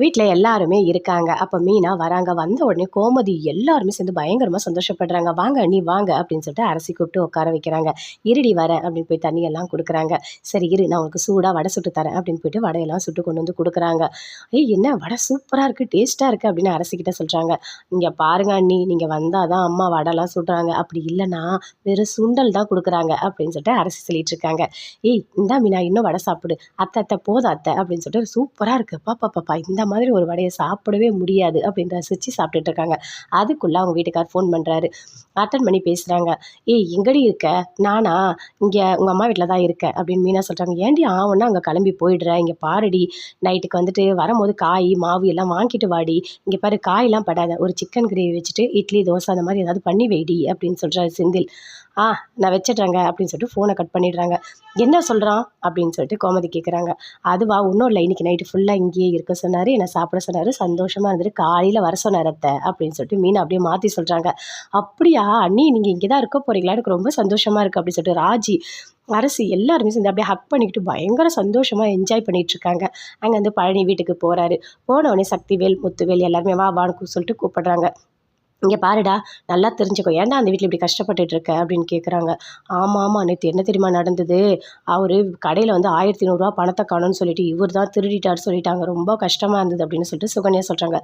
வீட்டில் எல்லாருமே இருக்காங்க. அப்போ மீனா வராங்க. வந்த உடனே கோமதி எல்லாருமே சேர்ந்து பயங்கரமாக சந்தோஷப்படுறாங்க. வாங்க நீ வாங்க அப்படின்னு சொல்லிட்டு அரசி கூப்பிட்டு உட்கார வைக்கிறாங்க. இருடி வர அப்படின்னு போய் தண்ணியெல்லாம் கொடுக்குறாங்க. சரி இரு நான் உனக்கு சூடாக வடை சுட்டு தரேன் அப்படின்னு போயிட்டு வடையெல்லாம் சுட்டு கொண்டு வந்து கொடுக்குறாங்க. ஏய் என்ன வடை சூப்பராக இருக்குது டேஸ்ட்டாக இருக்குது அப்படின்னு அரசிக்கிட்ட சொல்கிறாங்க இங்கே பாருங்க அண்ணி நீங்கள் வந்தால் தான் அம்மா வடைலாம் சுடுறாங்க. அப்படி இல்லைன்னா வெறும் சுண்டல் தான் கொடுக்குறாங்க அப்படின்னு சொல்லிட்டு அரசி சொல்லிட்டு இருக்காங்க. ஏய் இந்தா மீனா இன்னும் வடை சாப்பிடு. அத்தை அத்தை போதும் அத்தை அப்படின்னு சொல்லிட்டு சூப்பராக இருக்குது பாப்பா பாப்பா இந்த மாதிரி ஒரு வடையை சாப்பிடவே முடியாது அப்படின்னு ரசித்து சாப்பிட்டுட்டு இருக்காங்க. அதுக்குள்ளே அவங்க வீட்டுக்கார் ஃபோன் பண்ணுறாரு அட்டன் பண்ணி பேசுகிறாங்க ஏய் எங்கடி இருக்க? நானா? இங்கே உங்கள் அம்மா வீட்டில் தான் இருக்கேன். அப்படின்னு மீனா சொல்கிறாங்க ஏன்டி ஆவன்னா அங்கே கிளம்பி போயிடுறேன் இங்கே பாருடி. நைட்டுக்கு வந்துட்டு வரும்போது காய் மாவு எல்லாம் வாங்கிட்டு வாடி. இங்கே பாரு காயெல்லாம் படாத. ஒரு சிக்கன் கிரேவி வச்சுட்டு இட்லி தோசை அந்த மாதிரி ஏதாவது பண்ணி வைடி அப்படின்னு சொல்கிறாரு செந்தில். ஆ நான் வச்சிட்றேங்க அப்படின்னு சொல்லிட்டு ஃபோனை கட் பண்ணிடுறாங்க. என்ன சொல்கிறான் அப்படின்னு சொல்லிட்டு கோமதி கேட்குறாங்க அதுவா ஒன்றும் இல்லை இன்றைக்கி நைட்டு ஃபுல்லாக இங்கேயே இருக்க சொன்னார் என்னை சாப்பிட சொன்னார் சந்தோஷமாக இருந்துட்டு காலையில் வர சொன்னார் அத்தை அப்படின்னு சொல்லிட்டு மீன் அப்படியே மாற்றி சொல்கிறாங்க அப்படியா அண்ணி நீங்கள் இங்கே தான் இருக்க போகிறீங்களா எனக்கு ரொம்ப சந்தோஷமாக இருக்குது அப்படின்னு சொல்லிட்டு ராஜி அரசு எல்லாருமே சேர்ந்து அப்படியே ஹக் பண்ணிக்கிட்டு பயங்கர சந்தோஷமாக என்ஜாய் பண்ணிகிட்ருக்காங்க இருக்காங்க. அங்கே வந்து பழனி வீட்டுக்கு போகிறாரு போனவொடனே சக்திவேல் முத்துவேல் எல்லாருமே வா வான்னு சொல்லிட்டு கூப்பிடுறாங்க. இங்கே பாருடா நல்லா தெரிஞ்சுக்கோ. ஏன்டா அந்த வீட்டில் இப்படி கஷ்டப்பட்டுட்டு இருக்க அப்படின்னு கேட்குறாங்க ஆமாம் ஆமாம் நேற்று என்ன தெரியுமா நடந்தது? அவர் கடையில் வந்து ஆயிரத்தி நூறுரூவா பணத்தை காணும்னு சொல்லிட்டு இவர் தான் திருடிட்டார் சொல்லிட்டாங்க. ரொம்ப கஷ்டமாக இருந்தது அப்படின்னு சொல்லிட்டு சுகன்யா சொல்கிறாங்க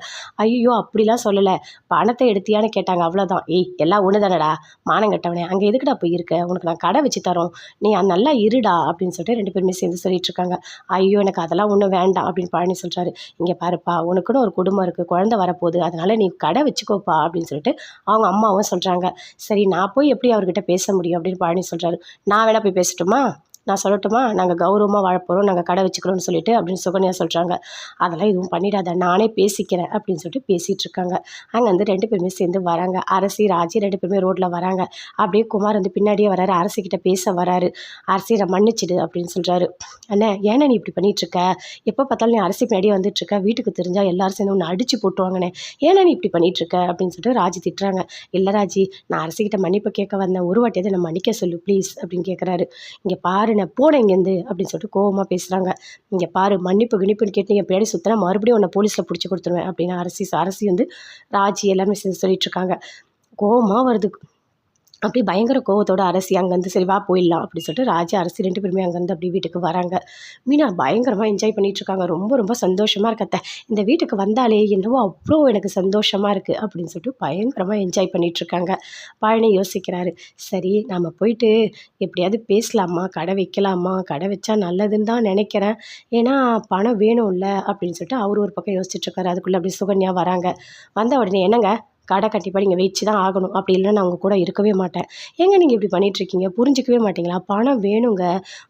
ஐயோ அப்படிலாம் சொல்லலை. பணத்தை எடுத்தியான்னு கேட்டாங்க. அவ்வளோதான் ஏய் எல்லாம் ஒன்று தானடா மானம் கட்டவனே அங்கே எதுக்குடா போய் இருக்க? உனக்கு நான் கடை வச்சு தரோம். நீ நல்லா இருடா அப்படின்னு சொல்லிட்டு ரெண்டு பேருமே சேர்ந்து சொல்லிட்டு இருக்காங்க. ஐயோ எனக்கு அதெல்லாம் ஒன்றும் வேண்டாம் அப்படின்னு பழனி சொல்கிறாரு இங்கே பாருப்பா உனக்குன்னு ஒரு குடும்பம் இருக்குது குழந்தை வரப்போகுது. அதனால் நீ கடை வச்சுக்கோப்பா அப்படின்னு சொல்லிட்டு அவங்க அம்மாவும் சொல்கிறாங்க சரி நான் போய் எப்படி அவர்கிட்ட பேச முடியும் அப்படின்னு பழனி சொல்கிறாரு நான் வேணா போய் பேசட்டுமா? நான் சொல்லட்டுமா? நாங்கள் கௌரவமாக வாழப்போகிறோம் நாங்கள் கடை வச்சுக்கிறோம்னு சொல்லிட்டு அப்படின்னு சுகன்யா சொல்கிறாங்க அதெல்லாம் எதுவும் பண்ணிடாத நானே பேசிக்கிறேன் அப்படின்னு சொல்லிட்டு பேசிகிட்டு இருக்காங்க. அங்கே வந்து ரெண்டு பேருமே சேர்ந்து வராங்க. அரசி ராஜி ரெண்டு பேருமே ரோட்டில் வராங்க. அப்படியே குமார் வந்து பின்னாடியே வராரு. அரசிக்கிட்ட பேச வராரு. அரசி மன்னிச்சிடு அப்படின்னு சொல்கிறாரு அண்ணே ஏன்னா நீ இப்படி பண்ணிகிட்ருக்க எப்போ பார்த்தாலும் நீ அரசி பின்னாடியே வந்துட்டுருக்க வீட்டுக்கு தெரிஞ்சால் எல்லாரும் சேர்ந்து ஒன்று அடித்து போட்டுவாங்கண்ணே ஏன்னா நீ இப்படி பண்ணிகிட்ருக்க அப்படின்னு சொல்லிட்டு ராஜி திட்டுறாங்க. இல்லை ராஜி நான் அரசிக்கிட்ட மன்னிப்பு கேட்க வந்தேன். ஒரு வாட்டியதை நான் மன்னிக்க சொல்லு ப்ளீஸ் அப்படின்னு கேட்குறாரு இங்கே பாரு என்ன போன இங்கேருந்து அப்படின்னு சொல்லிட்டு கோவமாக பேசுகிறாங்க இங்கே பாரு மன்னிப்பு கிணிப்புன்னு கேட்டு நீங்கள் பின்னாடி சுற்றினா மறுபடியும் உன்னை போலீஸில் பிடிச்சி கொடுத்துருவேன் அப்படின்னு அரசி அரசி வந்து ராஜி எல்லாமே சொல்லிட்டு இருக்காங்க. கோவமாக வருது. அப்படி பயங்கர கோவத்தோட அரசி அங்கேருந்து சரி வா போயிடலாம் அப்படின்னு சொல்லிட்டு ராஜா அரசி ரெண்டு பேருமே அங்கேருந்து அப்படி வீட்டுக்கு வராங்க. மீனா பயங்கரமாக என்ஜாய் பண்ணிகிட்ருக்காங்க ரொம்ப ரொம்ப சந்தோஷமாக இருக்கத்த இந்த வீட்டுக்கு வந்தாலே என்னவோ அவ்வளோ எனக்கு சந்தோஷமாக இருக்குது அப்படின்னு சொல்லிட்டு பயங்கரமாக என்ஜாய் பண்ணிகிட்ருக்காங்க பழனி யோசிக்கிறாரு சரி நம்ம போயிட்டு எப்படியாவது பேசலாமா? கடை வைக்கலாமா? கடை வச்சா நல்லதுன்னு தான் நினைக்கிறேன். ஏன்னா பணம் வேணும்ல அப்படின்னு சொல்லிட்டு அவர் ஒரு பக்கம் யோசிச்சுட்ருக்காரு அதுக்குள்ளே அப்படி சுகன்யா வராங்க. வந்த உடனே என்னங்க கடை கண்டிப்பாக நீங்கள் வச்சு தான் ஆகணும். அப்படி இல்லைன்னா நான் உங்கள் கூட இருக்கவே மாட்டேன். ஏங்க நீங்கள் இப்படி பண்ணிகிட்ருக்கீங்க புரிஞ்சிக்கவே மாட்டீங்களா? பணம் வேணுங்க.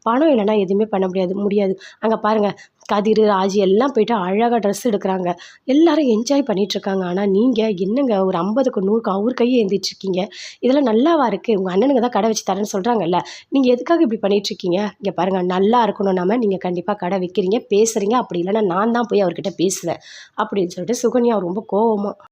பணம் இல்லைன்னா எதுவுமே பண்ண முடியாது முடியாது. அங்கே பாருங்கள் கதிர் ராஜி எல்லாம் போயிட்டு அழகாக ட்ரெஸ் எடுக்கிறாங்க. எல்லாரும் என்ஜாய் பண்ணிகிட்ருக்காங்க ஆனால் நீங்கள் என்னங்க ஒரு ஐம்பதுக்கு நூறுக்கு அவர் கையை ஏந்திட்டுருக்கீங்க? இதெல்லாம் நல்லாவா இருக்குது உங்கள் அண்ணனுங்க தான் கடை வச்சு தரேன்னு சொல்கிறாங்கல்ல நீங்கள் எதுக்காக இப்படி பண்ணிகிட்ருக்கீங்க இங்கே பாருங்கள் நல்லா இருக்கணும். நம்ம நீங்கள் கண்டிப்பாக கடை வைக்கிறீங்க பேசுகிறீங்க அப்படி இல்லைன்னா நான் தான் போய் அவர்கிட்ட பேசுவேன். அப்படின்னு சொல்லிட்டு சுகன்யா ரொம்ப கோவமாக